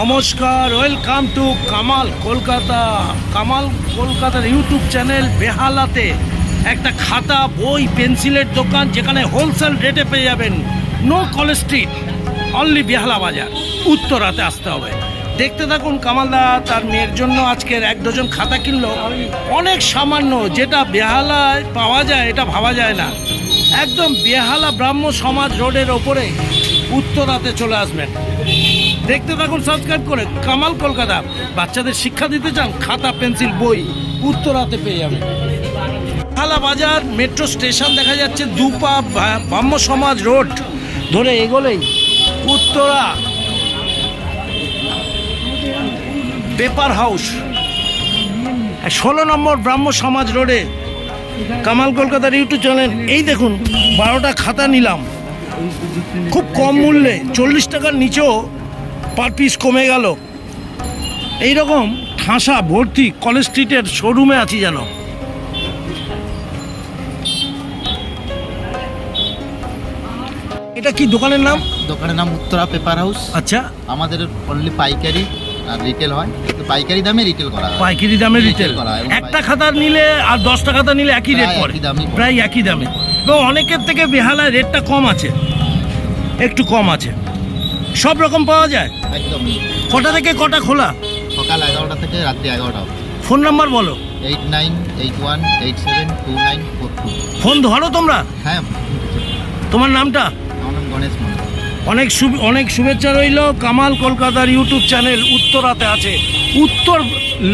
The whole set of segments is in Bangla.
নমস্কার ওয়েলকাম টু কামাল কলকাতা। কামাল কলকাতার ইউটিউব চ্যানেল বেহালাতে একটা খাতা, বই, পেন্সিলের দোকান যেখানে হোলসেল রেটে পেয়ে যাবেন। No College Street only Behala Bazar. উত্তরাতে আসতে হবে। দেখতে থাকুন কামালদা তার মেয়ের জন্য আজকের এক ডজন খাতা কিনলো। অনেক সামান্য, যেটা বেহালায় পাওয়া যায়, এটা ভাবা যায় না। একদম বেহালা ব্রাহ্ম সমাজ রোডের ওপরে উত্তরাতে চলে আসবেন। দেখতে থাকুন সাবস্ক্রাইব করে কামাল কলকাতা। বাচ্চাদের শিক্ষা দিতে চান, খাতা, পেন্সিল, বই উত্তরাতে পেয়ে যাবেন। বেহালা বাজার, মেট্রো স্টেশন দেখা যাচ্ছে দুপা ব্রাহ্ম সমাজ রোড। ধরে এগোলেই উত্তরা পেপার হাউস। ষোলো নম্বর ব্রাহ্ম সমাজ রোডে কামাল কলকাতার ইউটিউব চ্যানেল। এই দেখুন, বারোটা খাতা নিলাম। খুব কম মূল্যে, চল্লিশ টাকার নিচেও পার পিস কমে গেল। এই রকম ঠাসা ভর্তি কলেজ স্ট্রিটের শোরুমে আছি যেন। এটা কি দোকানের নাম? দোকানের নাম উত্তরা পেপার হাউস আচ্ছা। আমাদের অনলি পাইকারি আর রিটেল হয়। পাইকারি দামে রিটেল করা হয়। পাইকারি দামে রিটেল করা হয় একটা খাতা নিলে আর দশটা খাতা নিলে একই রেট পড়ে। প্রায় একই দামে। এবং অনেকের থেকে বেহালায় রেটটা কম আছে। একটু কম আছে। সব রকম পাওয়া যায়? একদম। কটা থেকে কটা খোলা? সকাল এগারোটা থেকে রাত্রি এগারোটা ফোন নাম্বার বলো। Eight nine eight one eight seven two nine four two. Phone ধরো তোমরা। হ্যাঁ। তোমার নামটা? আমার নাম গণেশ মন্ডল অনেক শুভ অনেক শুভেচ্ছা রইল। কামাল কলকাতার ইউটিউব চ্যানেল উত্তরাতে আছে। উত্তর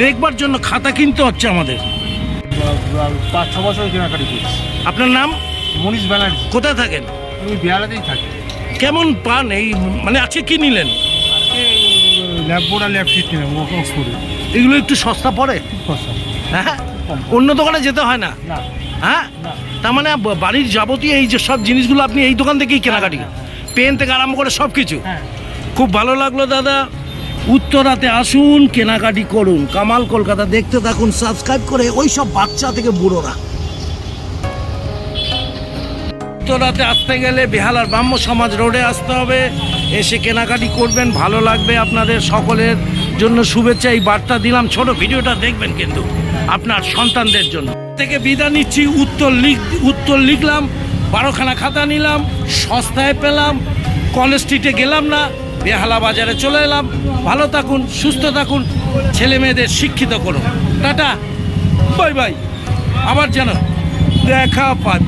লেখবার জন্য খাতা কিনতে হচ্ছে আমাদের। পাঁচ ছ বছর কেনাকাটি করছি। আপনার নাম? মনীষ ব্যানার্জি। কোথায় থাকেন? আমি বেহালাতেই থাকি। কেমন পান এই মানে আজকে কি নিলেন? আর অক্সফোর্ডে। এগুলো একটু সস্তা পড়ে? হ্যাঁ? অন্য দোকানে যেতে হয় না? হ্যাঁ? তার মানে বাড়ির যাবতীয় এই যে সব জিনিসগুলো আপনি এই দোকান থেকেই কেনাকাটি? পেন থেকে আরম্ভ করে সব কিছু? হ্যাঁ। খুব ভালো লাগল দাদা। উত্তরাতে আসুন কেনাকাটি করুন। কামাল কলকাতা দেখতে থাকুন সাবস্ক্রাইব করে ওই সব বাচ্চা থেকে বুড়োরা। উত্তরাতে আসতে গেলে বেহালার ব্রাহ্ম সমাজ রোডে আসতে হবে। এসে কেনাকাটি করবেন, ভালো লাগবে আপনাদের সকলের জন্য শুভেচ্ছা। এই বার্তা দিলাম, ছোট ভিডিওটা দেখবেন কিন্তু আপনার সন্তানদের জন্য। থেকে বিদায় নিচ্ছি, উত্তর লিখ, উত্তর লিখলাম, বারোখানা খাতা নিলাম, সস্তায় পেলাম, কলেজ স্ট্রিটে গেলাম না, বেহালা বাজারে চলে এলাম। ভালো থাকুন, সুস্থ থাকুন, ছেলে মেয়েদের শিক্ষিত করুন। Tata, bye bye. আবার যেন দেখা পাই